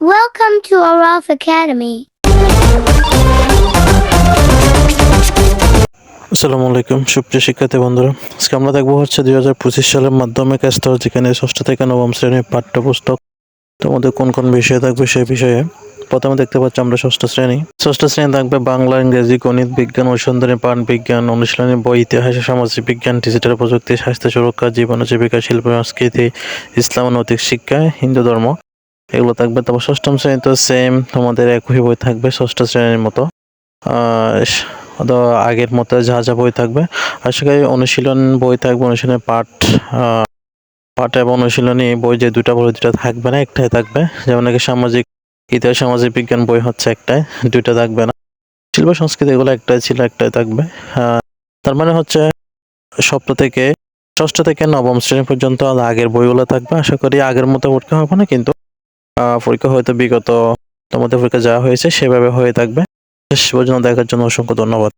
Welcome to Araf Academy. আসসালামু আলাইকুম, সুপ্রিয় শিক্ষার্থী বন্ধুরা। আজকে আমরা দেখব হচ্ছে দুই হাজার পঁচিশ সালের মাধ্যমিক স্তর, যেখানে ষষ্ঠ থেকে নবম শ্রেণির পাঠ্যপুস্তক তোমাদের কোন কোন বিষয় থাকবে সেই বিষয়ে। প্রথমে দেখতে পাচ্ছি আমরা ষষ্ঠ শ্রেণি। ষষ্ঠ শ্রেণি থাকবে বাংলা, ইংরেজি, গণিত, বিজ্ঞান, অনুসন্ধানী, পাঠ বিজ্ঞান, অনুশীলনী, বই, ইতিহাস, সামাজিক বিজ্ঞান, ডিজিটাল প্রযুক্তি, স্বাস্থ্য সুরক্ষা, জীবন জীবিকা, শিল্প, সংস্কৃতি, ইসলাম নৈতিক শিক্ষা, হিন্দু ধর্ম। এগুলো থাকবে। তারপর ষষ্ঠম শ্রেণি তো সেম তোমাদের একই বই থাকবে ষষ্ঠ শ্রেণির মতো। আগের মতো যা যা বই থাকবে। আশা করি অনুশীলন বই থাকবে, অনুশীলনের পাঠ পাঠ এবং অনুশীলনী বই যে দুটা বই, দুটা থাকবে না, একটাই থাকবে। যেমন নাকি সামাজিক ইতিহাস, সামাজিক বিজ্ঞান বই হচ্ছে একটাই, দুইটা থাকবে না। শিল্প, সংস্কৃতি এগুলো একটাই ছিল, একটাই থাকবে। তার মানে হচ্ছে সপ্তাহ থেকে ষষ্ঠ থেকে নবম শ্রেণি পর্যন্ত আগের বইগুলো থাকবে। আশা করি আগের মতো পরীক্ষা হবে না, কিন্তু পরীক্ষা হয়তো বিগত তোমাদের পরীক্ষা যা হয়েছে সেভাবে হয়ে থাকবে। শেষ পর্যন্ত দেখার জন্য অসংখ্য ধন্যবাদ।